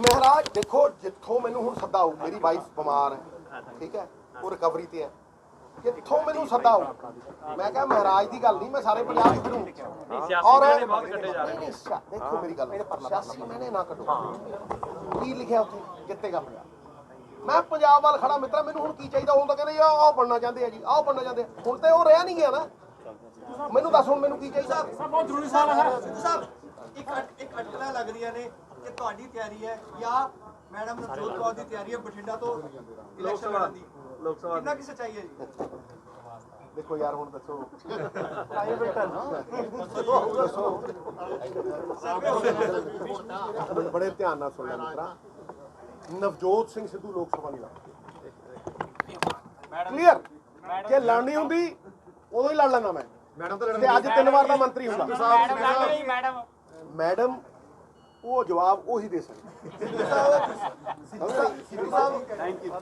ਮਹਾਰਾਜ ਦੇਖੋ ਜਿੱਥੋਂ ਮੈਨੂੰ ਹੁਣ ਸੱਦਾ ਆਊ ਮੇਰੀ ਵਾਈਫ ਬਿਮਾਰ ਹੈ ਠੀਕ ਹੈ ਉਹ ਰਿਕਵਰੀ ਤੇ ਹੈ। ਜਿੱਥੋਂ ਮੈਨੂੰ ਸੱਦਾ ਆਊ ਮੈਂ ਕਿਹਾ ਮਹਾਰਾਜ ਦੀ ਗੱਲ ਨਹੀਂ ਮੈਂ ਸਾਰੇ ਪੰਜਾਬ ਚ ਫਿਰੂ। ਔਰ ਨਹੀਂ, ਨਹੀਂ, ਸਿਆ- ਦੇਖੋ ਮੇਰੀ ਗੱਲ ਸਿਆਸੀ ਮੈਨੇ ਨਾ ਕੱਢੋ। ਕੀ ਲਿਖਿਆ ਉੱਥੇ? ਜਿੱਤੇਗਾ ਪੰਜਾਬ। ਮੈਂ ਪੰਜਾਬ ਵੱਲ ਖੜਾ ਮਿੱਤਰਾ ਮੈਨੂੰ ਹੁਣ ਕੀ ਚਾਹੀਦਾ? ਉਹ ਤਾਂ ਕਹਿੰਦੇ ਆ ਆਹ ਬਣਨਾ ਚਾਹੁੰਦੇ ਆ ਜੀ ਆਹ ਬਣਨਾ ਚਾਹੁੰਦੇ ਆ। ਹੁਣ ਤੇ ਉਹ ਰਿਹਾ ਨਹੀਂ ਗਿਆ ਨਾ। ਮੈਨੂੰ ਦੱਸ ਹੁਣ ਮੈਨੂੰ ਕੀ ਚਾਹੀਦਾ? ਸਿੱਧੂ ਸਾਹਿਬ ਇੱਕ ਅਟ- ਇੱਕ ਅਟਕਲਾਂ ਲੱਗ ਰਹੀਆਂ ਨੇ। ਕਿ ਤੁਹਾਡੀ ਤਿਆਰੀ ਹੈ ਜਾਂ ਮੈਡਮ ਨਵਜੋਤ ਕੌਰ ਦੀ ਤਿਆਰੀ ਹੈ ਬਠਿੰਡਾ ਤੋਂ ਇਲੈਕਸ਼ਨ ਲੜਨ ਦੀ? ਲੋਕ ਸਭਾ ਕਿੰਨਾ ਕੀ ਸੱਚਾਈ ਹੈ ਜੀ? ਦੇਖੋ ਯਾਰ ਹੁਣ ਦੱਸੋ। ਟਾਈਮ ਬੇਟਨ ਦੱਸੋ। ਬੜੇ- ਬੜੇ ਧਿਆਨ ਨਾਲ ਸੁਣ ਲੈ ਮਿੱਤਰਾ। ਨਵਜੋਤ ਸਿੰਘ ਸਿੱਧੂ ਲੋਕ ਸਭਾ ਨਹੀਂ ਲੜਦਾ। ਕਲੀਅਰ ਜੇ ਲੜਨੀ ਹੁੰਦੀ ਉਦੋਂ ਹੀ ਲੜ ਲੈਂਦਾ ਮੈਂ। ਮੈਡਮ ਤਾਂ ਤੇ ਅੱਜ ਤਿੰਨ ਵਾਰ ਦਾ ਮੰਤਰੀ ਹੁੰਦਾ। ਮੈਡਮ ਉਹ ਜਵਾਬ ਉਹੀ ਦੇ ਸਕਦੀ। Sidhu Sahib thank you.